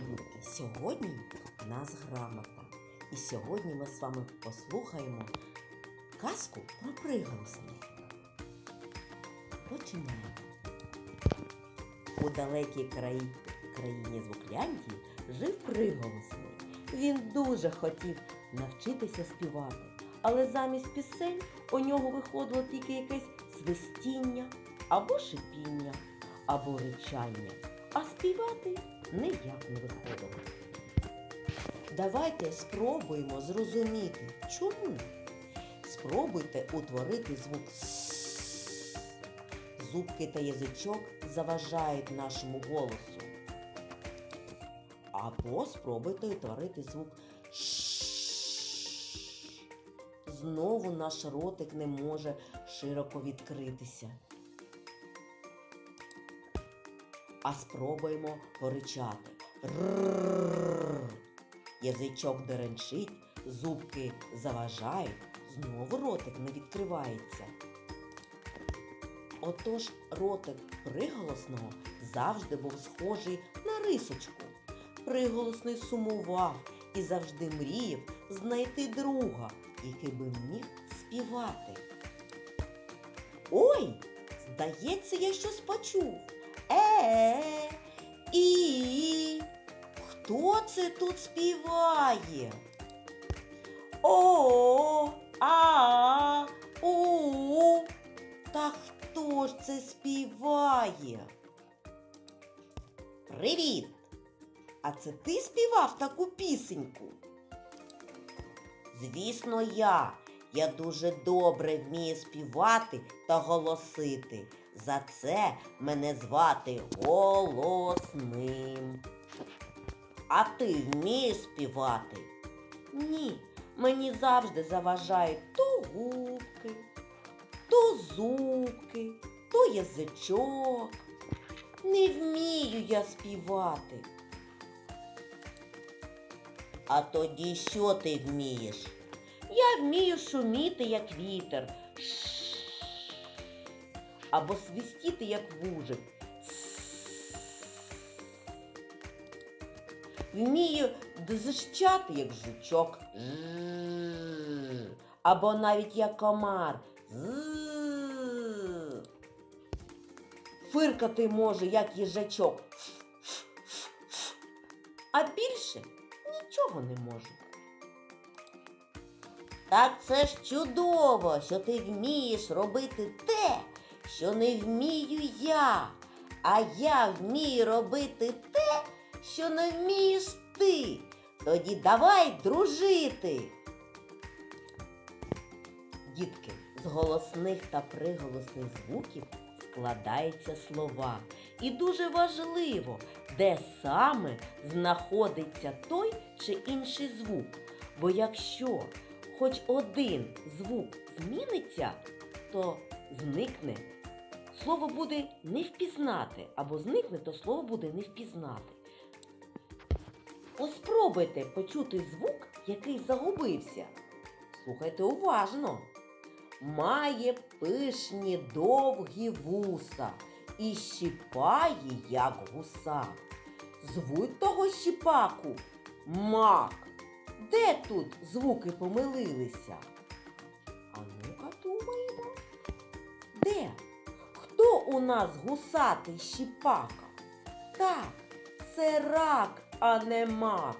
дітки, сьогодні в нас грамота. І сьогодні ми з вами послухаємо казку про приголосних. Починаємо. У далекій краї... країні Звукляндії жив приголосний. Він дуже хотів навчитися співати, але замість пісень у нього виходило тільки якесь свистіння або шипіння, або ричання, а співати ніяк не виходило. Давайте спробуємо зрозуміти, чому. Спробуйте утворити звук «с». Зубки та язичок заважають нашому голосу. Або спробуйте утворити звук «ш». Знову наш ротик не може широко відкритися. А спробуємо поричати. Рррррр. Язичок деренчить, зубки заважають, знову ротик не відкривається. Отож ротик приголосного завжди був схожий на рисочку. Приголосний сумував і завжди мріяв знайти друга, який би міг співати. Ой, здається, я щось почув. Е, і хто це тут співає? О, а, у. Та хто ж це співає? Привіт! А це ти співав таку пісеньку? Звісно, я. Я дуже добре вмію співати та голосити. За це мене звати голосним. А ти вмієш співати? Ні, мені завжди заважають то губки, то зубки, то язичок. Не вмію я співати. А тоді що ти вмієш? Я вмію шуміти, як вітер. Або свистіти, як вужик. Вмію дзищати, як жучок. Або навіть як комар. Фиркати можу, як їжачок. А більше нічого не можу. Так це ж чудово, що ти вмієш робити те, що не вмію я. А я вмію робити те, що не вмієш ти. Тоді давай дружити. Дітки, з голосних та приголосних звуків складаються слова. І дуже важливо, де саме знаходиться той чи інший звук. Бо якщо хоч один звук зміниться, то зникне. Слово буде не впізнати, або зникне, то слово буде не впізнати. Ось спробуйте почути звук, який загубився. Слухайте уважно. Має пишні довгі вуса і щіпає, як гуса. Звуть того щіпаку мак. Де тут звуки помилилися? У нас гусатий щіпака? Так, це рак, а не мак.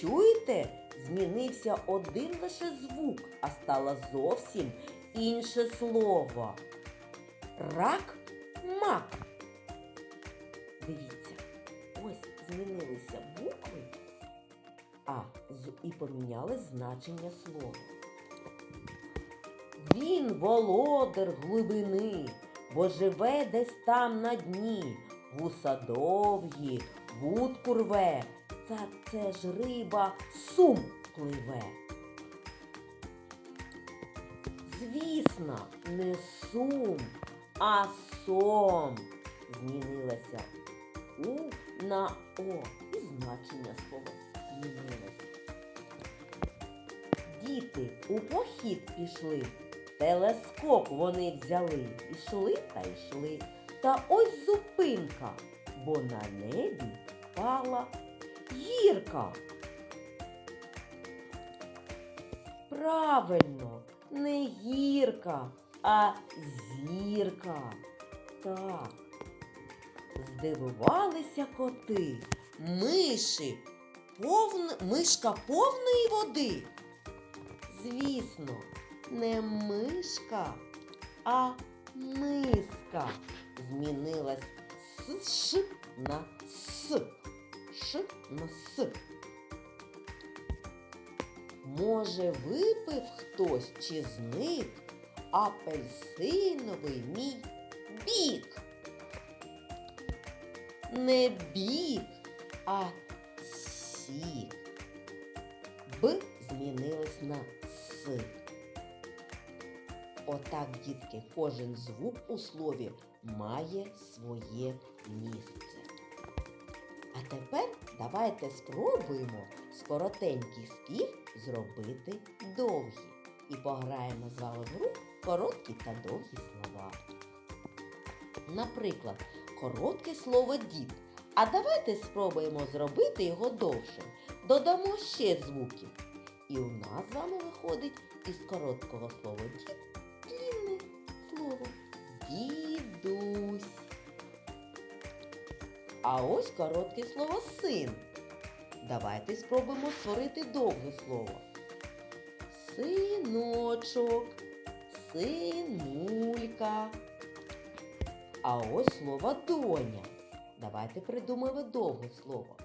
Чуєте? Змінився один лише звук, а стало зовсім інше слово. Рак мак. Дивіться, ось змінилися букви, а і поміняли значення слова. Він володар глибини, бо живе десь там на дні. Вуса довгі, вудку рве, та це ж риба сум пливе. Звісно, не сум, а сом. Змінилася у на о і значення слова змінилося. Діти у похід пішли, телескоп вони взяли, ішли та йшли. Та ось зупинка, бо на небі впала Гірка. Правильно, не гірка, а зірка. Так. Здивувалися коти. Миші. Повн... Мишка повної води. Звісно, не мишка, а миска. Змінилась з ш на с. Ш на с. Може, випив хтось чи зник апельсиновий мій бік. Не бік, а сік. Б змінилось на С. Отак, дітки, кожен звук у слові має своє місце. А тепер давайте спробуємо з коротеньких спів зробити довгі. І пограємо з вами в гру короткі та довгі слова. Наприклад, коротке слово дід. А давайте спробуємо зробити його довшим. Додамо ще звуків. І у нас з вами виходить із короткого слова дід А ось коротке слово син. Давайте спробуємо створити довге слово. Синочок, синулька. А ось слово доня. Давайте придумаємо довге слово.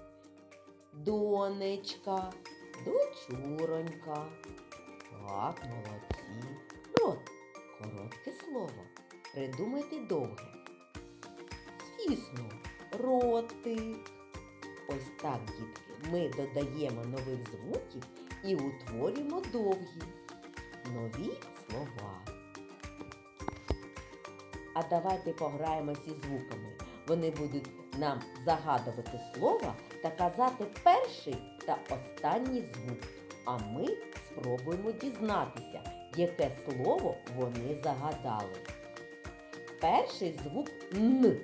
Донечка, дочуронька. Так, молодці. Рот. Коротке слово. Придумайте довге. Звісно, ротик. Ось так, дітки, ми додаємо нових звуків і утворюємо довгі нові слова. А давайте пограємося із звуками. Вони будуть нам загадувати слова та казати перший та останній звук. А ми спробуємо дізнатися, яке слово вони загадали. Перший звук Н.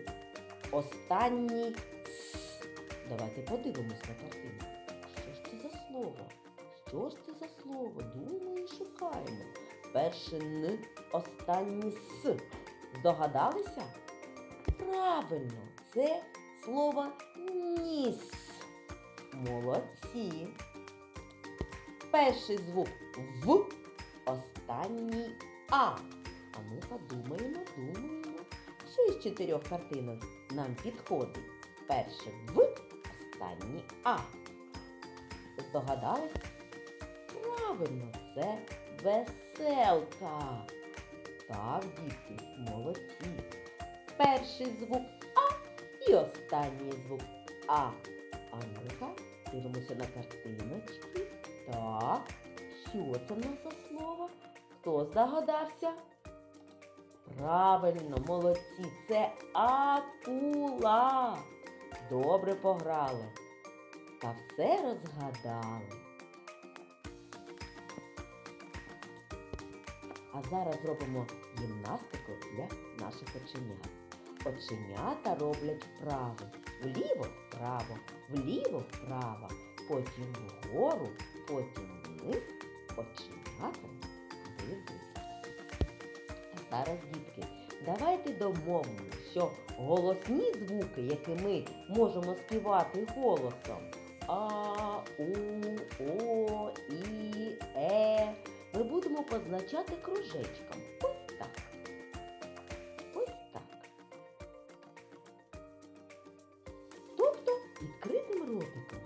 Останній. Давайте подивимось на картину. Що ж це за слово? Що ж це за слово? Думаємо і шукаємо. Перше Н, останній С. Здогадалися? Правильно, це слово ніс. Молодці. Перший звук В, останній А. А ми подумаємо, думаємо. Що із чотирьох картинок нам підходить? Перше В, останній А. Здогадались? Правильно, це веселка. Так, дітки, молодці. Перший звук А і останній звук А. А ну-ка, дивимося на картиночки. Так, що це в нас за слово? Хто здогадався? Правильно, молодці, це акула. Добре пограли. Та все розгадали. А зараз зробимо гімнастику для наших оченят. Оченята роблять вправо, вліво вправо, вліво вправо, потім вгору, потім вниз, оченята дивляться. Зараз, дітки, давайте домовимо, що голосні звуки, які ми можемо співати голосом, А, У, О, І, Е, ми будемо позначати кружечком. Ось так. Ось так. Тобто відкритим ротиком.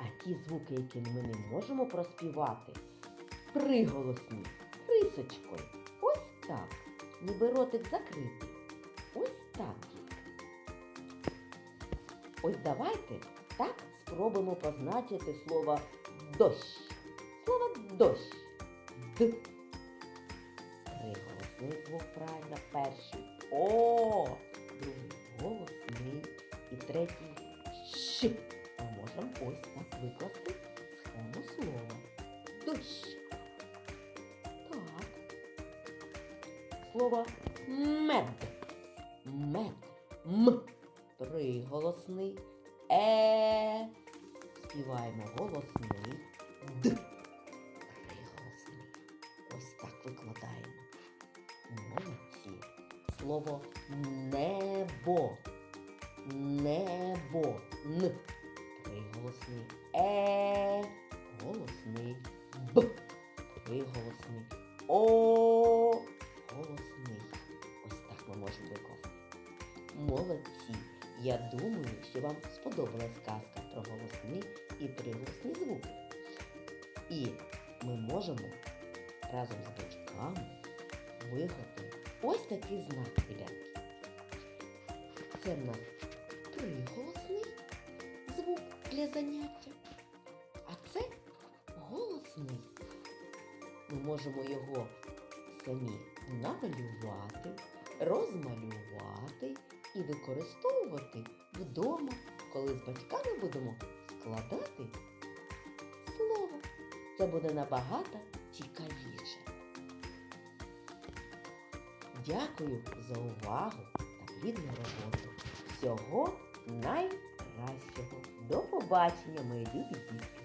А ті звуки, які ми не можемо проспівати, приголосні, рисочкою. Ось так. Ніби ротик закритий. Ось так. Ось давайте так спробуємо позначити слово дощ. Слово дощ. Д. Приголосний звук правильно. Перший О. Другий голосний. І третій Щ. Ми можемо ось так викласти схему слова. Дощ. Слово мед. Мед. М. приголосний е. Співаємо голосний д. Приголосний. Ось так викладаємо. Молодці. Слово небо. Небо. Н. Приголосний е. Голосний б. Приголосний о. Голосний. Ось так ми можемо викласти. Молодці! Я думаю, що вам сподобалась казка про голосні і приголосні звуки. І ми можемо разом з батьками вигадати ось такий знак ребятки. Це в нас приголосний звук для заняття, а це голосний. Ми можемо його самі намалювати, розмалювати і використовувати вдома, коли з батьками будемо складати слово. Це буде набагато цікавіше. Дякую за увагу та плідну роботу. Всього найкращого. До побачення, мої любі дітки!